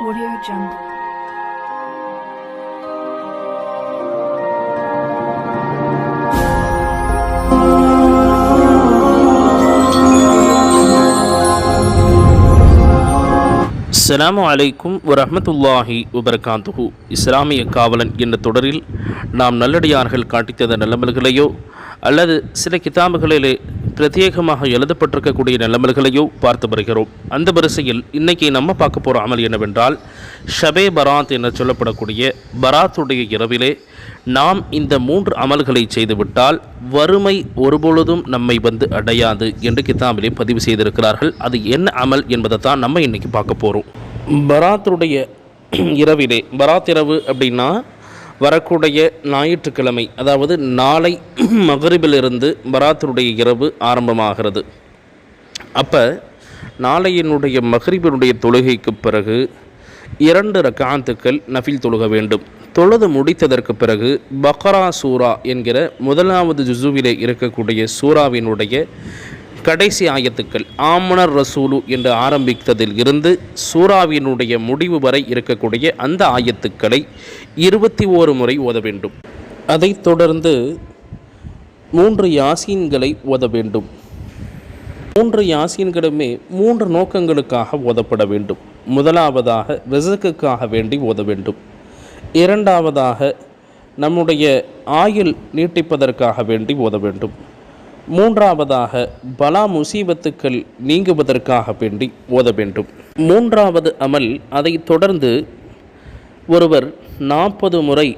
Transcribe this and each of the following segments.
Audio Jungle. அஸ்லாம் அலைக்கும் வரமத்துல்லாஹி வபரகாத்துஹு. இஸ்லாமிய காவலன் என்ற தொடரில் நாம் நல்லடியார்கள் காட்டித்தந்த நிலமல்களையோ அல்லது சில கிதாபுகளிலே பிரத்யேகமாக எழுதப்பட்டிருக்கக்கூடிய நல்லமல்களையோ பார்த்து வருகிறோம். அந்த வரிசையில் இன்றைக்கி நம்ம பார்க்க போகிற அமல் என்னவென்றால் ஷபே பராத் என சொல்லப்படக்கூடிய பராத்துடைய இரவிலே நாம் இந்த மூன்று அமல்களை செய்துவிட்டால் வறுமை ஒருபொழுதும் நம்மை வந்து அடையாது என்று கிதாபிலே பதிவு செய்திருக்கிறார்கள். அது என்ன அமல் என்பதை தான் நம்ம இன்னைக்கு பார்க்க போகிறோம் பராத்துடைய இரவிலே பராத் இரவு அப்படின்னா வரக்கூடிய ஞாயிற்றுக்கிழமை அதாவது நாளை மகரிபிலிருந்து பராத்துடைய இரவு ஆரம்பமாகிறது. அப்போ நாளையினுடைய மகரிபினுடைய தொழுகைக்கு பிறகு இரண்டு ரக்காந்துக்கள் நஃபில் தொழுக வேண்டும். தொழுது முடித்ததற்கு பிறகு பக்ரா சூரா என்கிற முதலாவது ஜுசுவிலே இருக்கக்கூடிய சூராவினுடைய கடைசி ஆயத்துக்கள் ஆமனர் ரசூலு என்று ஆரம்பித்ததில் இருந்து சூராவினுடைய முடிவு வரை இருக்கக்கூடிய அந்த ஆயத்துக்களை இருபத்தி ஓரு முறை ஓத வேண்டும். அதைத் தொடர்ந்து மூன்று யாசீன்களை ஓத வேண்டும். மூன்று யாசீன்களுமே மூன்று நோக்கங்களுக்காக ஓதப்பட வேண்டும். முதலாவதாக ரிசக்குக்காக வேண்டி ஓத வேண்டும். இரண்டாவதாக நம்முடைய ஆயுள் நீட்டிப்பதற்காக வேண்டி ஓத வேண்டும். மூன்றாவதாக பலா முசீபத்துக்கள் நீங்குவதற்காக வேண்டி ஓத வேண்டும். மூன்றாவது அமல் அதை தொடர்ந்து ஒருவர் நாற்பது முறை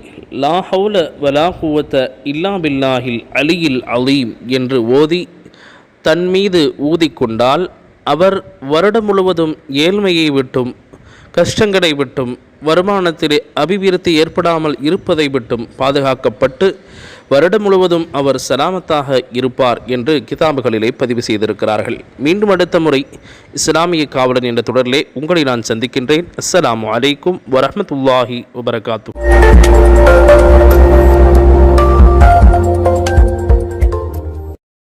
லா ஹவுல வலா குவத்த இல்லா பில்லாஹில் அலியில் அலீம் என்று ஓதி தன் மீது ஊதிக்கொண்டால் அவர் வருடம் முழுவதும் ஏழ்மையை விட்டும் கஷ்டங்களை விட்டும் வருமானத்திலே அபிவிருத்தி ஏற்படாமல் இருப்பதை விட்டும் பாதுகாக்கப்பட்டு வருடம் முழுவதும் அவர் சலாமத்தாக இருப்பார் என்று கிதாபுகளிலே பதிவு செய்திருக்கிறார்கள். மீண்டும் அடுத்த முறை இஸ்லாமிய காவலன் என்ற தொடரிலே உங்களை நான் சந்திக்கின்றேன். அஸ்ஸலாமு அலைக்கும் வரமத்துல்லாஹி வபரகாத்து